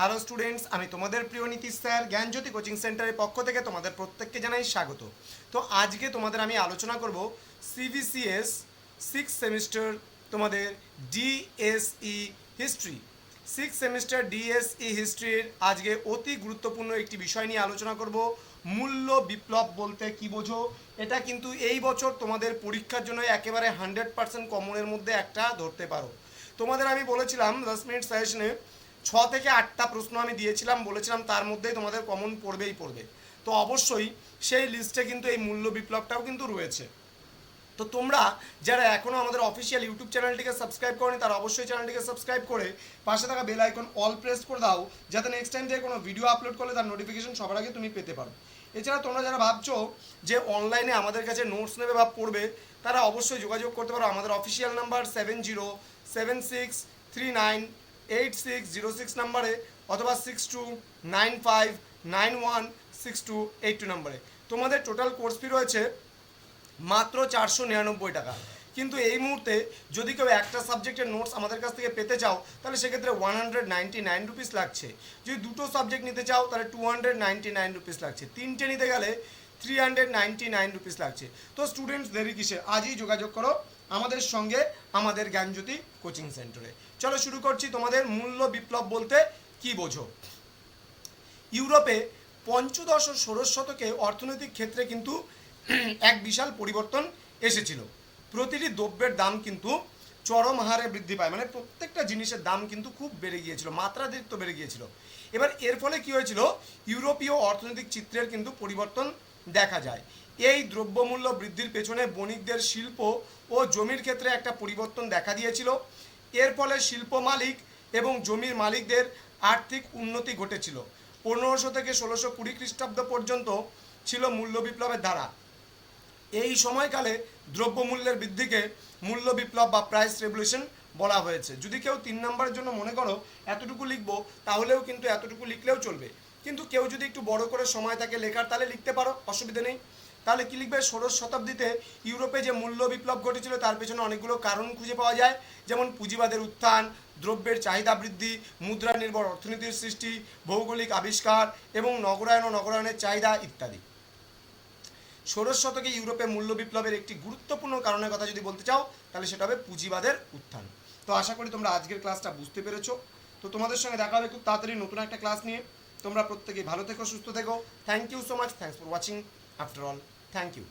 Hello students, আমি তোমাদের প্রিয় নীতিশ স্যার, জ্ঞানজ্যোতি কোচিং সেন্টারের পক্ষ থেকে তোমাদের প্রত্যেককে জানাই স্বাগত। তো আজকে তোমাদের আমি আলোচনা করব সিবিসিএস সিক্স সেমিস্টার তোমাদের DSE history six semester DSE হিস্ট্রির আজকে অতি গুরুত্বপূর্ণ একটি বিষয় নিয়ে আলোচনা করব, মূল্য বিপ্লব বলতে কি বোঝো? এটা কিন্তু এই বছর তোমাদের পরীক্ষার জন্য একেবারে হান্ড্রেড পার্সেন্ট কমনের মধ্যে একটা ধরতে পারো। তোমাদের আমি বলেছিলাম দশ মিনিট সাজেশনে ছ থেকে আটটা প্রশ্ন আমি দিয়েছিলাম, বলেছিলাম তার মধ্যেই তোমাদের কমন পড়বেই পড়বে। তো অবশ্যই সেই লিস্টে কিন্তু এই মূল্য বিপ্লবটাও কিন্তু রয়েছে। তো তোমরা যারা এখনও আমাদের অফিসিয়াল ইউটিউব চ্যানেলটিকে সাবস্ক্রাইব করনি, তারা অবশ্যই চ্যানেলটিকে সাবস্ক্রাইব করে পাশে থাকা বেল আইকন অল প্রেস করে দাও, যাতে নেক্সট টাইম থেকে কোনো ভিডিও আপলোড করলে তার নোটিফিকেশন সবার আগে তুমি পেতে পারো। এছাড়া তোমরা যারা ভাবছ যে অনলাইনে আমাদের কাছে নোটস নেবে বা পড়বে, তারা অবশ্যই যোগাযোগ করতে পারো। আমাদের official number seven zero seven six three nine eight six zero six নাম্বারে অথবা six two nine five nine one six two eight two নাম্বারে। তোমাদের টোটাল কোর্স ফি রয়েছে মাত্র চারশো নিরানব্বই টাকা। কিন্তু এই মুহূর্তে যদি কেউ একটা সাবজেক্টের নোটস আমাদের কাছ থেকে পেতে চাও, তাহলে সেক্ষেত্রে one hundred ninety nine rupees লাগছে। যদি দুটো সাবজেক্ট নিতে চাও, তাহলে two hundred ninety nine rupees লাগছে। তিনটে নিতে গেলে three hundred ninety nine rupees লাগছে। তো স্টুডেন্টস দেরি কিসে? আজই যোগাযোগ করো। আমাদের সঙ্গে আমাদের জ্ঞানজ্যোতি কোচিং সেন্টারে। চলো শুরু করছি তোমাদের মূল্য বিপ্লব বলতে কি বোঝো? ইউরোপে পঞ্চদশ ও ষোড়শ শতকে অর্থনৈতিক ক্ষেত্রে কিন্তু এক বিশাল পরিবর্তন এসেছিল। প্রতিটি দ্রব্যের দাম কিন্তু চরম হারে বৃদ্ধি পায়। মানে প্রত্যেকটা জিনিসের দাম কিন্তু খুব বেড়ে গিয়েছিল, মাত্রাতিরিক্ত বেড়ে গিয়েছিল। এবার এর ফলে কি হয়েছিল? ইউরোপীয় অর্থনৈতিক চিত্রের কিন্তু পরিবর্তন দেখা যায়। এই দ্রব্যমূল্য বৃদ্ধির পেছনে বণিকদের শিল্প ও জমির ক্ষেত্রে একটা পরিবর্তন দেখা দিয়েছিল। এর ফলে শিল্প মালিক এবং জমির মালিকদের আর্থিক উন্নতি ঘটেছিল। পনেরোশো থেকে ষোলোশো কুড়ি খ্রিস্টাব্দ পর্যন্ত ছিল মূল্য বিপ্লবের ধারা। এই সময়কালে দ্রব্যমূল্যের বৃদ্ধিকে মূল্য বিপ্লব বা প্রাইস রেভলিউশন বলা হয়েছে। যদি কেউ তিন নম্বরের জন্য মনে করো এতটুকু লিখব, তাহলেও কিন্তু এতটুকু লিখলেও চলবে। কিন্তু কেউ যদি একটু বড় করে সময় থাকে লেখার তাহলে লিখতে পারো, অসুবিধা নেই। তাহলে কী লিখবে? ষোড়শ শতাব্দীতে ইউরোপে যে মূল্য বিপ্লব ঘটেছিল, তার পেছনে অনেকগুলো কারণ খুঁজে পাওয়া যায়। যেমন পুঁজিবাদের উত্থান, দ্রব্যের চাহিদা বৃদ্ধি মুদ্রা নির্ভর অর্থনীতির সৃষ্টি, ভৌগোলিক আবিষ্কার এবং নগরায়ন ও নগরায়নের চাহিদা ইত্যাদি। ষোড়শ শতকে ইউরোপে মূল্য বিপ্লবের একটি গুরুত্বপূর্ণ কারণের কথা যদি বলতে চাও, তাহলে সেটা হবে পুঁজিবাদের উত্থান। তো আশা করি তোমরা আজকের ক্লাসটা বুঝতে পেরেছ। তো তোমাদের সঙ্গে দেখা হবে খুব তাড়াতাড়ি নতুন একটা ক্লাস নিয়ে। তোমরা প্রত্যেকেই ভালো থেকো, সুস্থ থেকো। Thank you so much thanks for watching after all thank you